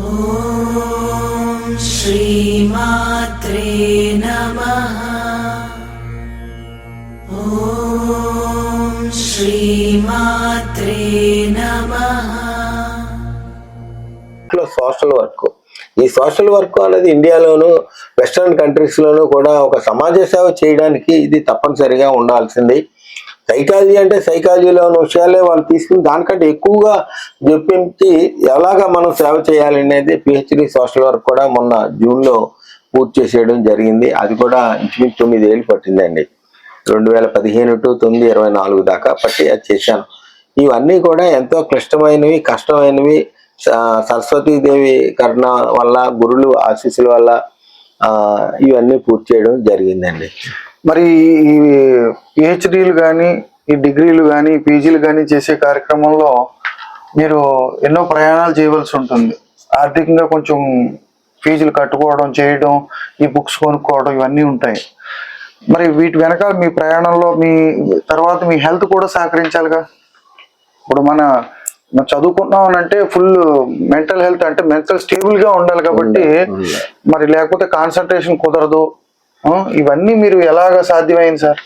ॐ श्रीमात्रे नमः ॐ श्रीमात्रे नमः లో సోషల్ వర్క్ ఈ సోషల్ వర్క్ అనేది ఇండియాలోను వెస్ట్రన్ కంట్రీస్ లోను కూడా ఒక సమాజ సేవ చేయడానికి ఇది తప్పనిసరిగా ఉండాల్సింది సైకాలజీ అంటే సైకాలజీలో ఉన్న విషయాలే వాళ్ళు తీసుకుని దానికంటే ఎక్కువగా చెప్పించి ఎలాగా మనం సేవ చేయాలి అనేది పిహెచ్డి సోషల్ వర్క్ కూడా మొన్న జూన్లో పూర్తి చేసేయడం జరిగింది. అది కూడా ఇంచుమించు తొమ్మిది ఏళ్ళు పట్టిందండి. రెండు వేల పదిహేను టు తొమ్మిది ఇరవై నాలుగు దాకా పట్టి అది చేశాను. ఇవన్నీ కూడా ఎంతో క్లిష్టమైనవి కష్టమైనవి. సరస్వతీదేవి కరుణ వల్ల గురులు ఆశీస్సుల వల్ల ఇవన్నీ పూర్తి చేయడం జరిగిందండి. మరి ఈ పిహెచ్డీలు కానీ ఈ డిగ్రీలు కానీ పీజీలు కానీ చేసే కార్యక్రమంలో మీరు ఎన్నో ప్రయాణాలు చేయవలసి ఉంటుంది. ఆర్థికంగా కొంచెం ఫీజులు కట్టుకోవడం చేయడం ఈ బుక్స్ కొనుక్కోవడం ఇవన్నీ ఉంటాయి. మరి వీటి వెనకాల మీ ప్రయాణంలో మీ తర్వాత మీ హెల్త్ కూడా సహకరించాలిగా? ఇప్పుడు మన మనం చదువుకుంటున్నాం అంటే ఫుల్ మెంటల్ హెల్త్ అంటే మెంటల్ స్టేబుల్గా ఉండాలి కాబట్టి. మరి లేకపోతే కాన్సన్ట్రేషన్ కుదరదు. ఇవన్నీ మీరు ఎలాగ సాధ్యమైంది సార్?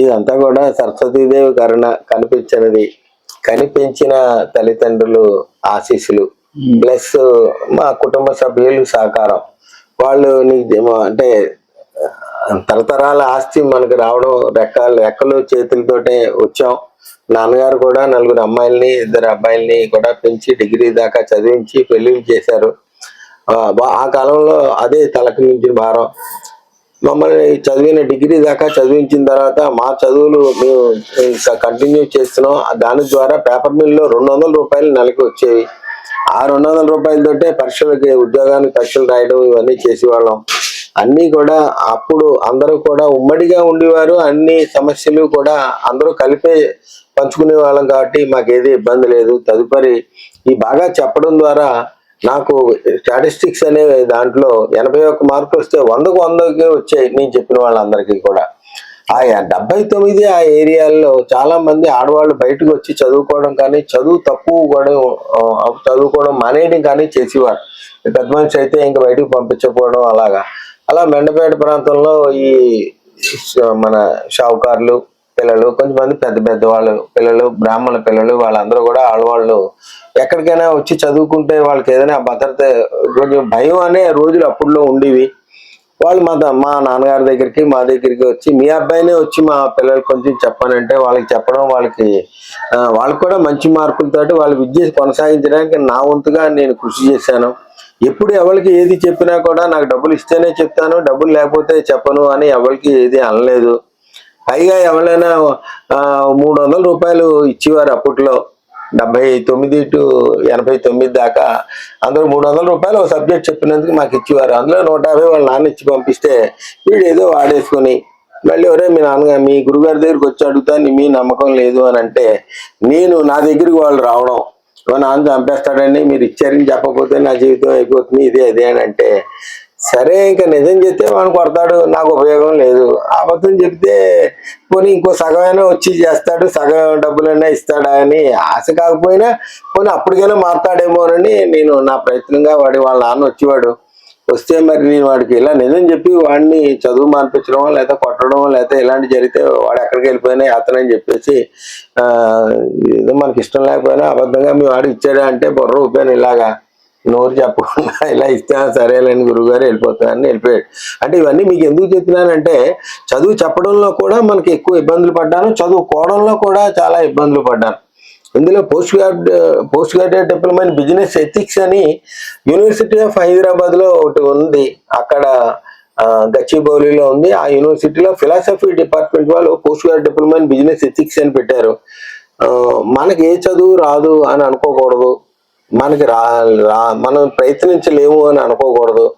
ఇదంతా కూడా సరస్వతీదేవి కరుణ కనిపించినది. కనిపించిన తల్లిదండ్రులు ఆశీస్సులు ప్లస్ మా కుటుంబ సభ్యులు సహకారం. వాళ్ళు నీకు అంటే తరతరాల ఆస్తి మనకు రావడం రెక్కలు రెక్కలు చేతులతోటే వచ్చాం. నాన్నగారు కూడా నలుగురు అమ్మాయిల్ని ఇద్దరు అబ్బాయిల్ని కూడా పెంచి డిగ్రీ దాకా చదివించి పెళ్ళిళ్ళు చేశారు. ఆ, కాలంలో అదే తలకు మించిన భారం. మమ్మల్ని చదివిన డిగ్రీ దాకా చదివించిన తర్వాత మా చదువులు మేము కంటిన్యూ చేస్తున్నాం. దాని ద్వారా పేపర్ మిల్లో రెండు వందల రూపాయలు నెలకి వచ్చేవి. ఆ రెండు వందల రూపాయలతోటే పరీక్షలకి ఉద్యోగానికి పరీక్షలు రాయడం ఇవన్నీ చేసేవాళ్ళం. అన్నీ కూడా అప్పుడు అందరూ కూడా ఉమ్మడిగా ఉండేవారు. అన్ని సమస్యలు కూడా అందరూ కలిపే పంచుకునే వాళ్ళం కాబట్టి మాకు ఏది ఇబ్బంది లేదు. తదుపరి ఈ బాగా చెప్పడం ద్వారా నాకు స్టాటిస్టిక్స్ అనే దాంట్లో ఎనభై ఒక్క మార్కులు వస్తే వందకు వందకి వచ్చాయి నేను చెప్పిన వాళ్ళందరికీ కూడా. ఆ డెబ్బై తొమ్మిది ఆ ఏరియాల్లో చాలా మంది ఆడవాళ్ళు బయటకు వచ్చి చదువుకోవడం కానీ చదువు తక్కువ కూడా చదువుకోవడం మానేయడం కానీ చేసేవారు. పెద్ద మనిషి అయితే ఇంకా బయటకు పంపించకపోవడం అలాగా. అలా మెండపేట ప్రాంతంలో ఈ మన షావుకారులు పిల్లలు కొంతమంది పెద్ద పెద్ద వాళ్ళు పిల్లలు బ్రాహ్మణ పిల్లలు వాళ్ళందరూ కూడా ఆడవాళ్ళు. ఎక్కడికైనా వచ్చి చదువుకుంటే వాళ్ళకి ఏదైనా భద్రత కొంచెం భయం అనే రోజులు అప్పుడులో ఉండేవి. వాళ్ళు మా మా నాన్నగారి దగ్గరికి మా దగ్గరికి వచ్చి మీ అబ్బాయినే వచ్చి మా పిల్లలు కొంచెం చెప్పానంటే వాళ్ళకి చెప్పడం వాళ్ళకి వాళ్ళకి కూడా మంచి మార్కులతో వాళ్ళ విద్య కొనసాగించడానికి నా వంతుగా నేను కృషి చేశాను. ఎప్పుడు ఎవరికి ఏది చెప్పినా కూడా నాకు డబ్బులు ఇస్తేనే చెప్తాను డబ్బులు లేకపోతే చెప్పను అని ఎవరికి ఏది అనలేదు. పైగా ఎవరైనా మూడు వందల రూపాయలు ఇచ్చేవారు అప్పట్లో. డెబ్బై తొమ్మిది టు ఎనభై తొమ్మిది దాకా. అందరూ మూడు వందల రూపాయలు ఒక సబ్జెక్ట్ చెప్పినందుకు మాకు ఇచ్చేవారు. అందులో నూట యాభై వాళ్ళ నాన్న ఇచ్చి పంపిస్తే వీడు ఏదో వాడేసుకొని మళ్ళీ ఎవరే మీ నాన్నగారు మీ గురుగారి దగ్గరికి వచ్చి అడుగుతాను మీ నమ్మకం లేదు అని అంటే నేను నా దగ్గరికి వాళ్ళు రావడం. మా నాన్న చంపేస్తాడని మీరు ఇచ్చారని చెప్పకపోతే నా జీవితం అయిపోతుంది ఇదే అదే అని అంటే సరే ఇంకా నిజం చెప్తే వాడిని కొడతాడు. నాకు ఉపయోగం లేదు. అబద్ధం చెప్తే పోనీ ఇంకో సగమైనా వచ్చి చేస్తాడు. సగం డబ్బులైనా ఇస్తాడా అని ఆశ కాకపోయినా పోనీ అప్పటికైనా మారుతాడేమోనని నేను నా ప్రయత్నంగా వాడి వాళ్ళ నాన్న వచ్చేవాడు. వస్తే మరి నేను వాడికి ఇలా నిజం చెప్పి వాడిని చదువు మార్పించడం లేదా కొట్టడం లేదా ఇలాంటి జరిగితే వాడు ఎక్కడికి వెళ్ళిపోయినా అతనని చెప్పేసి ఏదో మనకి ఇష్టం లేకపోయినా అబద్ధంగా మీ వాడు ఇచ్చాడా అంటే బుర్ర ఊపాను ఇలాగా. నోరు చెప్పకుండా ఇలా ఇస్తే సరేలేని గురువుగారు వెళ్ళిపోతానని వెళ్ళిపోయాడు. అంటే ఇవన్నీ మీకు ఎందుకు చెప్తున్నానంటే చదువు చెప్పడంలో కూడా మనకి ఎక్కువ ఇబ్బందులు పడ్డాను చదువుకోవడంలో కూడా చాలా ఇబ్బందులు పడ్డాను. ఇందులో post grad post graduate diploma in business ethics అని యూనివర్సిటీ ఆఫ్ హైదరాబాద్లో ఒకటి ఉంది. అక్కడ గచ్చిబౌలిలో ఉంది. ఆ యూనివర్సిటీలో ఫిలాసఫీ డిపార్ట్మెంట్ వాళ్ళు post grad diploma in business ethics అని పెట్టారు. మనకి ఏ చదువు రాదు అని అనుకోకూడదు. మనకి రా రా మనం ప్రయత్నించలేము అని అనుకోకూడదు.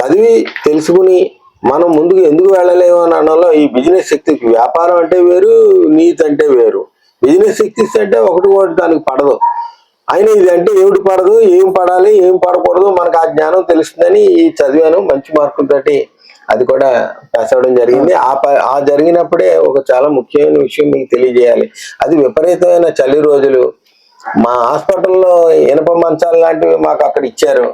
చదివి తెలుసుకుని మనం ముందుకు ఎందుకు వెళ్ళలేము అని అనలో ఈ బిజినెస్ శక్తి వ్యాపారం అంటే వేరు నీతి అంటే వేరు. బిజినెస్ శక్తి అంటే ఒకటి ఒకటి దానికి పడదు. అయినా ఇది అంటే ఏమిటి పడదు? ఏం పడాలి? ఏం పడకూడదు? మనకు ఆ జ్ఞానం తెలుస్తుందని ఈ చదివాను. మంచి మార్కులతోటి అది కూడా పాస్ అవ్వడం జరిగింది. ఆ ప- ఆ జరిగినప్పుడే ఒక చాలా ముఖ్యమైన విషయం మీకు తెలియజేయాలి. అది విపరీతమైన చలి రోజులు. మా హాస్పిటల్లో ఇనప మంచాలు లాంటివి మాకు అక్కడ ఇచ్చారు.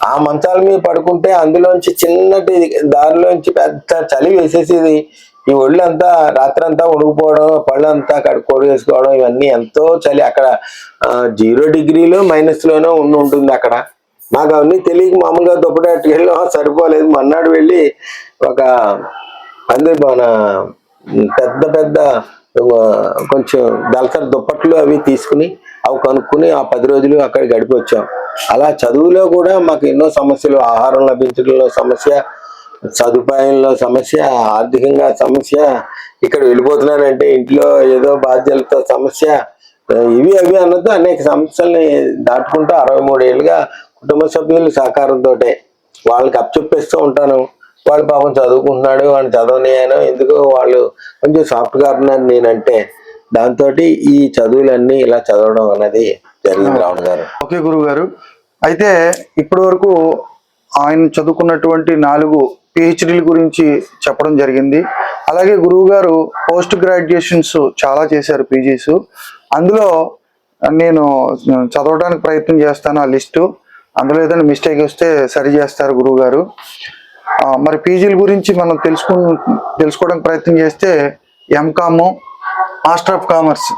ఆ మంచాల మీద పడుకుంటే అందులోంచి చిన్నటి దారిలోంచి పెద్ద చలి వేసేసేది. ఈ ఒళ్ళంతా రాత్రంతా ఉడికిపోవడం పళ్ళంతా కడుక్కోడు వేసుకోవడం ఇవన్నీ ఎంతో చలి అక్కడ. జీరో డిగ్రీలో మైనస్లోనో ఉండి ఉంటుంది అక్కడ. మాకు అవన్నీ తెలియక మామూలుగా దుప్పటి వెళ్ళాం సరిపోలేదు. మన్నాడు వెళ్ళి ఒక అంది మన పెద్ద పెద్ద కొంచెం దళసరి దుప్పట్లు అవి తీసుకుని అవి కనుక్కుని ఆ పది రోజులు అక్కడ గడిపి వచ్చాం. అలా చదువులో కూడా మాకు ఎన్నో సమస్యలు ఆహారం లభించడంలో సమస్య సదుపాయంలో సమస్య ఆర్థికంగా సమస్య ఇక్కడ వెళ్ళిపోతున్నానంటే ఇంట్లో ఏదో బాధ్యతలతో సమస్య ఇవి అవి అన్నది అనేక సమస్యల్ని దాటుకుంటూ అరవై మూడేళ్ళుగా కుటుంబ సభ్యుల సహకారంతో వాళ్ళకి అప్పచెప్పేస్తూ ఉంటాను. వాడు పాపం చదువుకుంటున్నాడు వాడిని చదవనియాను ఎందుకు వాళ్ళు కొంచెం సాఫ్ట్గా ఉన్నారు నేనంటే. దాంతో ఈ చదువులన్నీ ఇలా చదవడం అన్నది జరిగింది రావణ గారు. ఓకే గురువు గారు అయితే ఇప్పటి వరకు ఆయన చదువుకున్నటువంటి నాలుగు పిహెచ్డీల గురించి చెప్పడం జరిగింది. అలాగే గురువు గారు పోస్ట్ గ్రాడ్యుయేషన్స్ చాలా చేశారు పీజీస్ అందులో నేను చదవడానికి ప్రయత్నం చేస్తాను ఆ లిస్టు. అందులో ఏదైనా మిస్టేక్ వస్తే సరి చేస్తారు గురువు గారు మరి పీజీల గురించి మనం తెలుసుకు తెలుసుకోవడానికి ప్రయత్నం చేస్తే ఎంకామ్ మాస్టర్ ఆఫ్ కామర్స్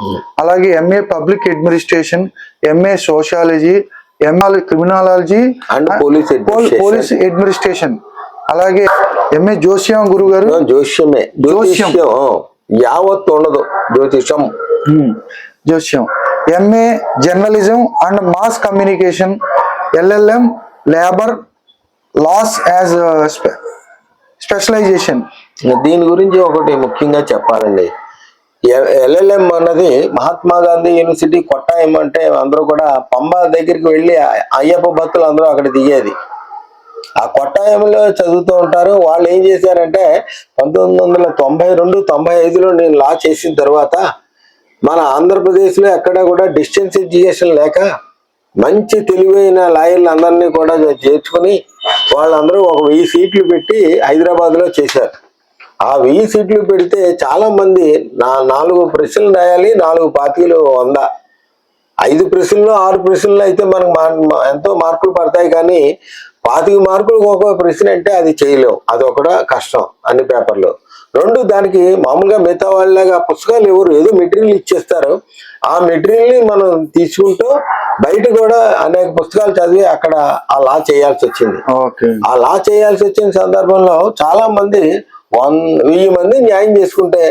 అలాగే MA public administration MA sociology MA criminology and police police administration అలాగే ఎంఏ జోసియం గురువు గారు. జోష్యమే జోస్యం. జ్యోతిష్యం యావత్ ఉండదు. జ్యోతిషం జోస్యం. MA journalism and mass communication LLM labour laws as specialisation దీని గురించి ఒకటి ముఖ్యంగా చెప్పాలండి. ఎల్ఎల్ఎం అన్నది మహాత్మా గాంధీ యూనివర్సిటీ కొట్టాయం అంటే అందరూ కూడా పంబ దగ్గరికి వెళ్ళి అయ్యప్ప భక్తులు అందరూ అక్కడ దిగేది. ఆ కొట్టాయంలో చదువుతూ ఉంటారు. వాళ్ళు ఏం చేశారంటే పంతొమ్మిది వందల తొంభై రెండు తొంభై ఐదులో నేను లా చేసిన తర్వాత మన ఆంధ్రప్రదేశ్లో ఎక్కడ కూడా డిస్టెన్స్ ఎడ్యుకేషన్ లేక మంచి తెలివైన లాయర్లు అందరినీ కూడా చేర్చుకుని వాళ్ళందరూ ఒక వెయ్యి సీట్లు పెట్టి హైదరాబాద్లో చేశారు. ఆ వెయ్యి సీట్లు పెడితే చాలా మంది నా నాలుగు ప్రశ్నలు రాయాలి నాలుగు పార్టీలు వంద. ఐదు ప్రశ్నలు ఆరు ప్రశ్నలు అయితే మనకు ఎంతో మార్కులు పడతాయి కానీ పాతిక మార్కులు ఒక ప్రశ్న అంటే అది చేయలేం. అది ఒకట కష్టం అన్ని పేపర్లు. రెండు దానికి మామూలుగా మిగతా వాళ్ళగా పుస్తకాలు ఎవరు ఏదో మెటీరియల్ ఇచ్చేస్తారు. ఆ మెటీరియల్ని మనం తీసుకుంటూ బయట కూడా అనేక పుస్తకాలు చదివి అక్కడ ఆ లా చేయాల్సి వచ్చింది. ఆ లా చేయాల్సి వచ్చిన సందర్భంలో చాలా మంది వన్ వెయ్యి మంది న్యాయం చేసుకుంటే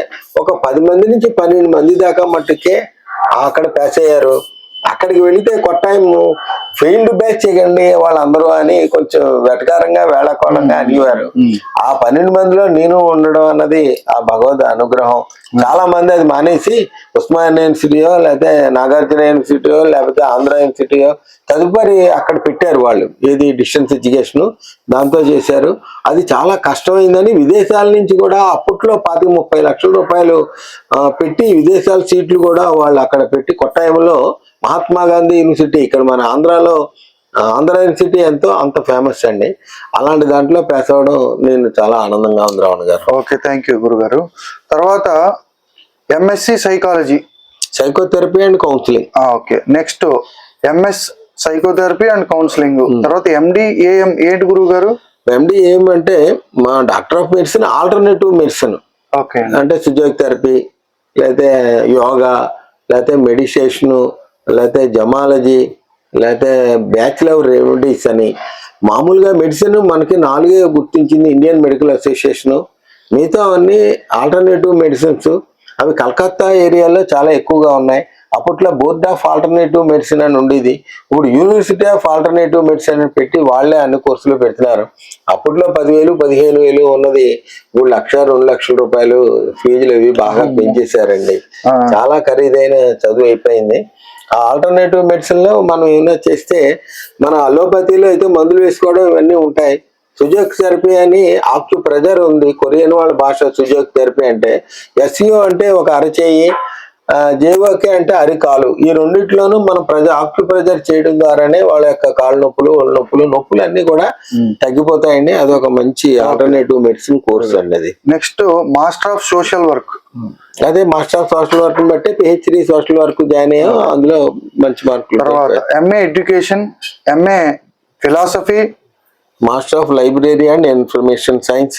ఒక పది మంది నుంచి పన్నెండు మంది దాకా మట్టుకే అక్కడ పాస్ అయ్యారు. అక్కడికి వెళితే కొట్టాయము ఫెయిల్డ్ బ్యాచ్ చేయండి వాళ్ళందరూ అని కొంచెం వెటకారంగా వేళకోళంగా అనేవారు ఆ పన్నెండు మందిలో నేను ఉండడం అన్నది ఆ భగవద్ అనుగ్రహం. చాలా మంది అది మానేసి ఉస్మానియా యూనివర్సిటీయో లేకపోతే నాగార్జున యూనివర్సిటీయో లేకపోతే ఆంధ్ర యూనివర్సిటీయో తదుపరి అక్కడ పెట్టారు వాళ్ళు. ఏది డిస్టెన్స్ ఎడ్యుకేషన్ దాంతో చేశారు. అది చాలా కష్టమైందని విదేశాల నుంచి కూడా అప్పట్లో పాతిక ముప్పై లక్షల రూపాయలు పెట్టి విదేశాల సీట్లు కూడా వాళ్ళు అక్కడ పెట్టి కొట్టాయంలో మహాత్మా గాంధీ యూనివర్సిటీ ఇక్కడ మన ఆంధ్రాలో ఆంధ్ర యూనివర్సిటీ ఎంతో అంత ఫేమస్ అండి. అలాంటి దాంట్లో పాస్ అవ్వడం నేను చాలా ఆనందంగా ఉంది రావణ గారు. ఓకే థ్యాంక్ యూ గురుగారు. తర్వాత MSc psychology. Psychotherapy and counselling okay. Next MS psychotherapy and counselling. తర్వాత ఎండి ఏఎం ఏంటి గురువు గారు ఎండి ఏమంటే మా doctor of medicine alternative medicine. Okay. అంటే ఫిజియోథెరపీ లేకపోతే యోగా లేకపోతే మెడిటేషను లేకపోతే జమాలజీ లేకపోతే బ్యాచిలర్ రెమెడీస్ అని. మామూలుగా మెడిసిన్ మనకి నాలుగే గుర్తించింది ఇండియన్ మెడికల్ అసోసియేషను. మిగతా అన్నీ ఆల్టర్నేటివ్ మెడిసిన్స్ అవి కలకత్తా ఏరియాలో చాలా ఎక్కువగా ఉన్నాయి. అప్పట్లో బోర్డ్ ఆఫ్ ఆల్టర్నేటివ్ మెడిసిన్ అని ఉండేది. ఇప్పుడు యూనివర్సిటీ ఆఫ్ ఆల్టర్నేటివ్ మెడిసిన్ అని పెట్టి వాళ్ళే అన్ని కోర్సులు పెడుతున్నారు. అప్పట్లో పదివేలు పదిహేను వేలు ఉన్నది. ఇప్పుడు లక్ష రెండు లక్షల రూపాయలు ఫీజులు అవి బాగా పెంచేశారండి. చాలా ఖరీదైన చదువు అయిపోయింది. ఆ ఆల్టర్నేటివ్ మెడిసిన్లో మనం ఏమైనా చేస్తే మన అలోపతిలో అయితే మందులు వేసుకోవడం ఇవన్నీ ఉంటాయి. సుజోక్ థెరపీ అని ఆక్యు ప్రెజర్ ఉంది. కొరియన్ వాళ్ళ భాష సుజోక్ థెరపీ అంటే. ఎస్ఈఓ అంటే ఒక అరచేయి. జేవోకే అంటే అరికాలు. ఈ రెండిట్లోనూ మనం ప్రజ ఆక్యు ప్రెజర్ చేయడం ద్వారానే వాళ్ళ యొక్క కాళ్ళ నొప్పులు ఒళ్ళు నొప్పులు నొప్పులు అన్ని కూడా తగ్గిపోతాయండి. అది ఒక మంచి ఆల్టర్నేటివ్ మెడిసిన్ కోర్స్ అండి అది. Next master of social work అదే మాస్టర్ ఆఫ్ సోషల్ వర్క్ బట్టి పిహెచ్డి సోషల్ వర్క్ జాయిన్ అయ్యాం. అందులో మంచి మార్కులు తర్వాత MA education MA philosophy master of library and information science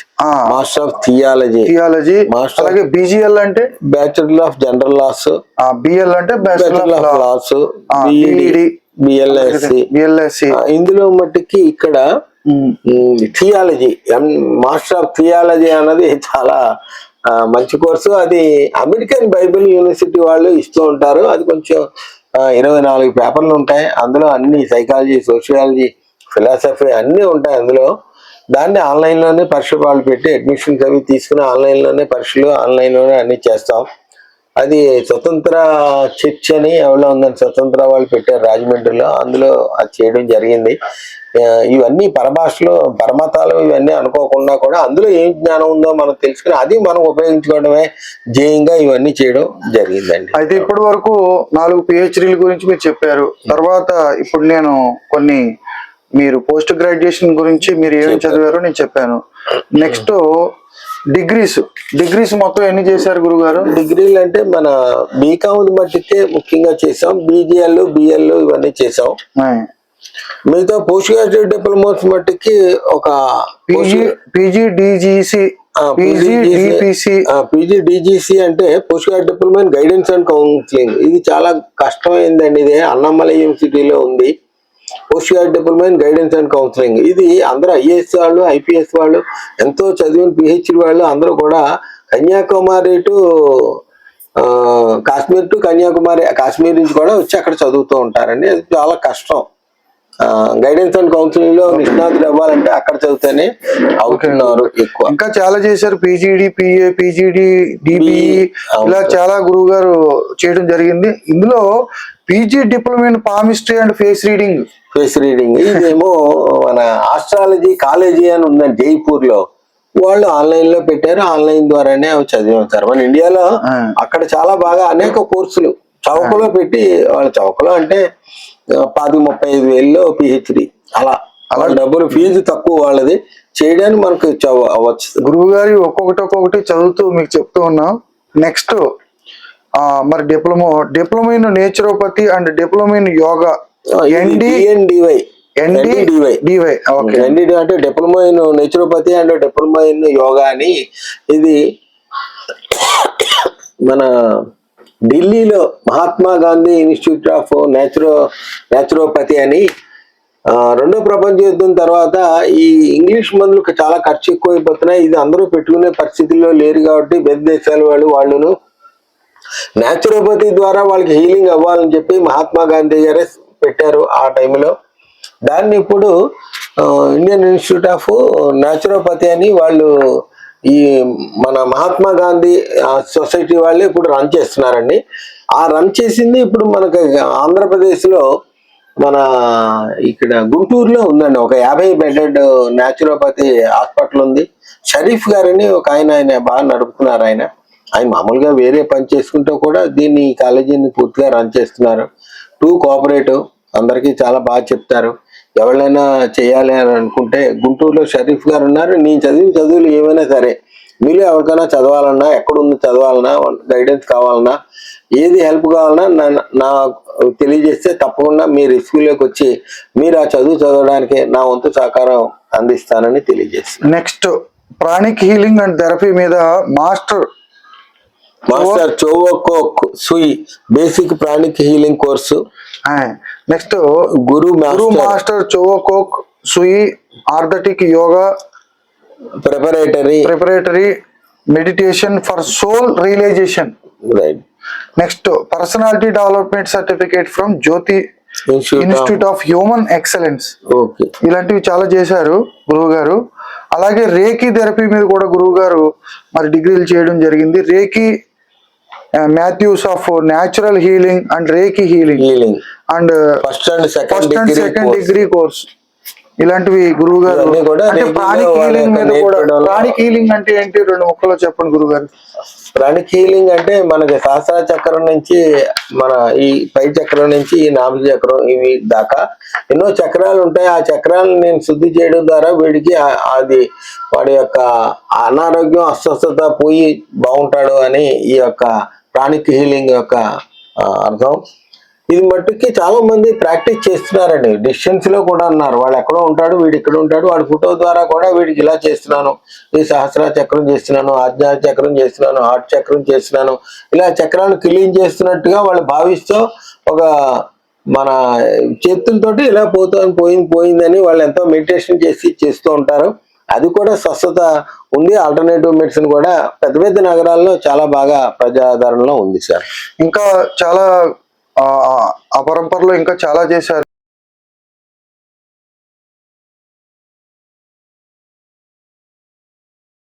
master of theology theology Master- అలాగే బీజీఎల్ అంటే? Bachelor of general laws BL అంటే bachelor of laws BLSc BLSc ఇందులో మట్టుకి ఇక్కడ థియాలజీ మాస్టర్ ఆఫ్ థియాలజీ అన్నది చాలా మంచి కోర్సు. అది అమెరికన్ బైబిల్ యూనివర్సిటీ వాళ్ళు ఇస్తూ ఉంటారు. అది కొంచెం ఇరవై నాలుగు పేపర్లు ఉంటాయి. అందులో అన్ని సైకాలజీ సోషియాలజీ ఫిలాసఫీ అన్నీ ఉంటాయి అందులో. దాన్ని ఆన్లైన్లోనే పరీక్ష వాళ్ళు పెట్టి అడ్మిషన్స్ అవి తీసుకుని ఆన్లైన్లోనే పరీక్షలు ఆన్లైన్లోనే అన్నీ చేస్తాం. అది స్వతంత్ర చర్చ్ అని ఎవరో ఉందని స్వతంత్ర వాళ్ళు పెట్టారు రాజమండ్రిలో. అందులో అది చేయడం జరిగింది. ఇవన్నీ పరభాషలు పరమతాలు ఇవన్నీ అనుకోకుండా కూడా అందులో ఏం జ్ఞానం ఉందో మనం తెలుసుకుని అది మనం ఉపయోగించుకోవడమే జయంగా ఇవన్నీ చేయడం జరిగిందండి. అయితే ఇప్పటి వరకు నాలుగు పిహెచ్డీల గురించి మీరు చెప్పారు. తర్వాత ఇప్పుడు నేను కొన్ని మీరు పోస్ట్ గ్రాడ్యుయేషన్ గురించి మీరు ఏమేమి చదివారో నేను చెప్పాను. నెక్స్ట్ డిగ్రీస్ డిగ్రీస్ మొత్తం ఎన్ని చేశారు గురుగారు? డిగ్రీలు అంటే మన బీకామ్ మట్టికే ముఖ్యంగా చేసాం బీజిఎల్ బిఎల్ ఇవన్నీ చేసాం. మిగతా పోస్ట్ గ్రాడ్యుయేట్ డిప్లొమాస్ మట్టికి ఒక PG PG DGC PG DPC. PG DGC అంటే post grad diploma in guidance and counselling. ఇది చాలా కష్టమైందండి. ఇది అన్నమల యూనివర్సిటీలో ఉంది. Post grad diploma in guidance and counselling ఇది అందరూ ఐఏఎస్ వాళ్ళు ఐపీఎస్ వాళ్ళు ఎంతో చదివిన పిహెచ్డి వాళ్ళు అందరూ కూడా కన్యాకుమారి టు కాశ్మీర్ టు కన్యాకుమారి కాశ్మీర్ నుంచి కూడా వచ్చి అక్కడ చదువుతూ ఉంటారండి. అది చాలా కష్టం. గైడెన్స్ అండ్ కౌన్సిలింగ్లో నిష్ణాతులు అవ్వాలంటే అక్కడ చదివితేనే అవుతున్నారు ఎక్కువ. ఇంకా చాలా చేశారు. పీజీడి పిఏ పీజీడి డిబిఈ ఇలా. చాలా గురువు గారు చేయడం జరిగింది. ఇందులో PG diploma in palmistry and face reading face reading ఇదేమో మన ఆస్ట్రాలజీ కాలేజీ అని ఉందండి జైపూర్లో వాళ్ళు ఆన్లైన్లో పెట్టారు. ఆన్లైన్ ద్వారానే అవి చదివాం సార్ మన ఇండియాలో. అక్కడ చాలా బాగా అనేక కోర్సులు చౌకలో పెట్టి వాళ్ళ చౌకలో అంటే పది ముప్పై ఐదు వేల్లో పిహెచ్డి అలా. అలా డబ్బులు ఫీజు తక్కువ వాళ్ళది. చేయడానికి మనకు అవ్వచ్చు. గురువు గారి ఒక్కొక్కటి ఒక్కొక్కటి చదువుతూ మీకు చెప్తూ ఉన్నాం. నెక్స్ట్ మరి diploma diploma in naturopathy and diploma in yoga ND NDY ND NDY DY okay NDD అంటే diploma in naturopathy and diploma in yoga అని. ఇది మన ఢిల్లీలో Mahatma Gandhi institute of naturo naturopathy అని రెండో ప్రపంచ యుద్ధం తర్వాత ఈ ఇంగ్లీష్ మందులు చాలా ఖర్చు ఎక్కువైపోతున్నాయి. ఇది అందరూ పెట్టుకునే పరిస్థితుల్లో లేరు కాబట్టి పెద్ద దేశాల వాళ్ళు వాళ్ళును నేచురోపతి ద్వారా వాళ్ళకి హీలింగ్ అవ్వాలని చెప్పి మహాత్మా గాంధీ గారే పెట్టారు ఆ టైంలో. దాన్ని ఇప్పుడు ఇండియన్ ఇన్స్టిట్యూట్ ఆఫ్ న్యాచురోపతి అని వాళ్ళు ఈ మన మహాత్మా గాంధీ సొసైటీ వాళ్ళే ఇప్పుడు రన్ చేస్తున్నారండి. ఆ రన్ చేసింది ఇప్పుడు మనకు ఆంధ్రప్రదేశ్లో మన ఇక్కడ గుంటూరులో ఉందండి. ఒక యాభై బెడెడ్ న్యాచురోపతి హాస్పిటల్ ఉంది. షరీఫ్ గారని ఒక ఆయన ఆయన బాగా నడుపుతున్నారు ఆయన. ఆయన మామూలుగా వేరే పని చేసుకుంటూ కూడా దీన్ని ఈ కాలేజీని పూర్తిగా రన్ చేస్తున్నారు. టూ కోఆపరేటివ్ అందరికీ చాలా బాగా చెప్తారు. ఎవరైనా చేయాలి అని అనుకుంటే గుంటూరులో షరీఫ్ గారు ఉన్నారు నేను చదివిన చదువులు ఏమైనా సరే మీరు ఎవరికైనా చదవాలన్నా ఎక్కడుంది చదవాలన్నా గైడెన్స్ కావాలన్నా ఏది హెల్ప్ కావాలన్నా నా నా తెలియజేస్తే తప్పకుండా మీరు స్కూల్లోకి వచ్చి మీరు ఆ చదువు చదవడానికి నా వంతు సహకారం అందిస్తానని తెలియజేస్తాను next pranic healing and therapy మీద master master Choa Kok Sui basic pranic healing course. Next guru guru master Choa Kok Sui arhatic yoga preparatory. Preparatory meditation for soul realisation. Right next personality development certificate from Jyoti institute of human excellence. Okay ఇలాంటివి చాలా చేశారు గురువు గారు. అలాగే రేకి therapy మీద కూడా గురువు గారు మరి డిగ్రీలు చేయడం జరిగింది. Reiki Mathews of natural healing and reiki healing healing and first and second first and second degree course ఇలాంటివి గురువు గారు అంటే హీలింగ్ మీద కూడా నేర్పడంలో- ప్రాణి హీలింగ్ అంటే ఏంటి? రెండు ముక్కలో చెప్పండి గురువు గారు ప్రాణిక్ హీలింగ్ అంటే మనకి సహస్ర చక్రం నుంచి మన ఈ పై చక్రం నుంచి ఈ నాభి చక్రం ఇవి దాకా ఎన్నో చక్రాలు ఉంటాయి. ఆ చక్రాలను నేను శుద్ధి చేయడం ద్వారా వీడికి అది వాడి యొక్క అనారోగ్యం అస్వస్థత పోయి బాగుంటాడు అని ఈ యొక్క ప్రాణిక్ హీలింగ్ యొక్క అర్థం ఇది మట్టుకి చాలా మంది ప్రాక్టీస్ చేస్తున్నారండి. డిస్టెన్స్లో కూడా అన్నారు. వాళ్ళు ఎక్కడో ఉంటాడు వీడు ఇక్కడ ఉంటాడు. వాడి ఫోటో ద్వారా కూడా వీడికి ఇలా చేస్తున్నాను. ఈ సహస్ర చక్రం చేస్తున్నాను ఆజ్ఞా చక్రం చేస్తున్నాను హార్ట్ చక్రం చేస్తున్నాను. ఇలా చక్రాలు క్లీన్ చేస్తున్నట్టుగా వాళ్ళు భావిస్తూ ఒక మన చేతులతోటి ఇలా పోతుంది పోయింది పోయిందని వాళ్ళు ఎంతో మెడిటేషన్ చేసి చేస్తూ ఉంటారు. అది కూడా స్వస్థత ఉంది ఆల్టర్నేటివ్ మెడిసిన్ కూడా పెద్ద పెద్ద నగరాల్లో చాలా బాగా ప్రజాదరణలో ఉంది సార్ ఇంకా చాలా ఆ, పరంపరలో ఇంకా చాలా చేశారు.